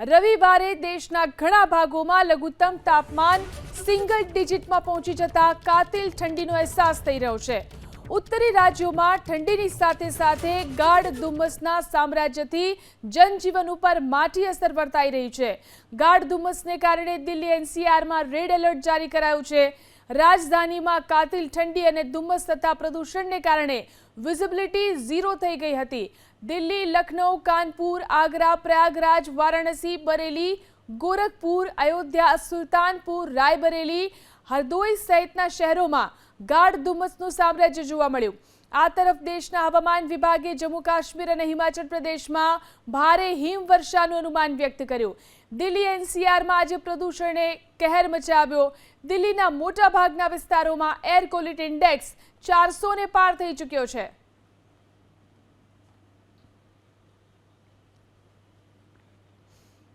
રવિવારે દેશના ઘણા ભાગોમાં લઘુત્તમ તાપમાન સિંગલ ડિજિટમાં પહોંચી જતા કાતિલ ઠંડીનો અહેસાસ થઈ રહ્યો છે. ઉત્તરી રાજ્યોમાં ઠંડીની સાથે સાથે ગાઢ ધુમ્મસના સામ્રાજ્યથી જનજીવન ઉપર માઠી અસર વર્તાઈ રહી છે. ગાઢ ધુમ્મસને કારણે દિલ્હી એનસીઆરમાં રેડ એલર્ટ જારી કરાયું છે. રાજધાનીમાં કાતિલ ઠંડી અને ધુમ્મસ તથા પ્રદૂષણને કારણે વિઝિબિલિટી ઝીરો થઈ ગઈ હતી. દિલ્હી લખનૌ કાનપુર, આગ્રા, પ્રયાગરાજ, વારાણસી, બરેલી, ગોરખપુર, અયોધ્યા, સુલતાનપુર, રાયબરેલી, હરદોઈ સહિતના શહેરોમાં ગાઢ ધુમ્મસનું સામ્રાજ્ય જોવા મળ્યું. આ તરફ દેશના હવામાન વિભાગે જમ્મુ કાશ્મીર અને હિમાચલ પ્રદેશમાં ભારે હિમવર્ષાનું અનુમાન વ્યક્ત કર્યું. દિલ્હી એનસીઆરમાં આજે પ્રદૂષણે કહેર મચાવ્યો. દિલ્હીના મોટાભાગના વિસ્તારોમાં એર ક્વોલિટી ઇન્ડેક્સ ચારસોને પાર થઈ ચૂક્યો છે.